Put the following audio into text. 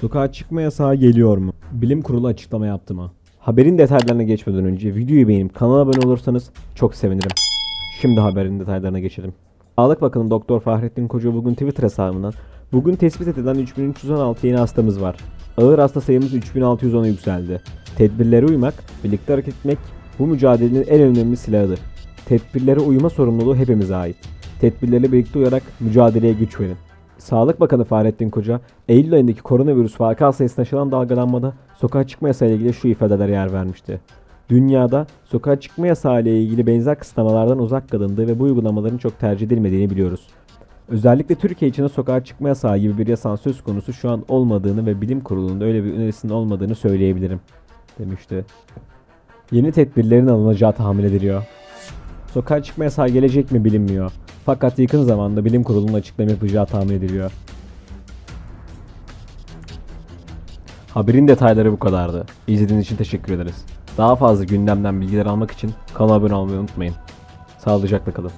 Sokağa çıkma yasağı geliyor mu? Bilim kurulu açıklama yaptı mı? Haberin detaylarına geçmeden önce videoyu beğenip kanala abone olursanız çok sevinirim. Şimdi haberin detaylarına geçelim. Sağlık Bakanı Doktor Fahrettin Koca bugün Twitter hesabından bugün tespit edilen 3316 yeni hastamız var. Ağır hasta sayımız 3610'a yükseldi. Tedbirlere uymak, birlikte hareket etmek bu mücadelenin en önemli silahıdır. Tedbirlere uyma sorumluluğu hepimize ait. Tedbirlere birlikte uyarak mücadeleye güç verin. Sağlık Bakanı Fahrettin Koca, Eylül ayındaki koronavirüs vaka sayısına yaşanan dalgalanmada sokağa çıkma yasağı ile ilgili şu ifadelere yer vermişti. Dünyada sokağa çıkma yasağı ile ilgili benzer kısıtlamalardan uzak kalındığı ve bu uygulamaların çok tercih edilmediğini biliyoruz. Özellikle Türkiye için sokağa çıkma yasağı gibi bir yasağın söz konusu şu an olmadığını ve bilim kurulunda öyle bir önerisinin olmadığını söyleyebilirim, demişti. Yeni tedbirlerin alınacağı tahmin ediliyor. Sokağa çıkma yasağı gelecek mi bilinmiyor. Fakat yakın zamanda bilim kurulunun açıklama yapacağı tahmin ediliyor. Haberin detayları bu kadardı. İzlediğiniz için teşekkür ederiz. Daha fazla gündemden bilgiler almak için kanala abone olmayı unutmayın. Sağlıcakla kalın.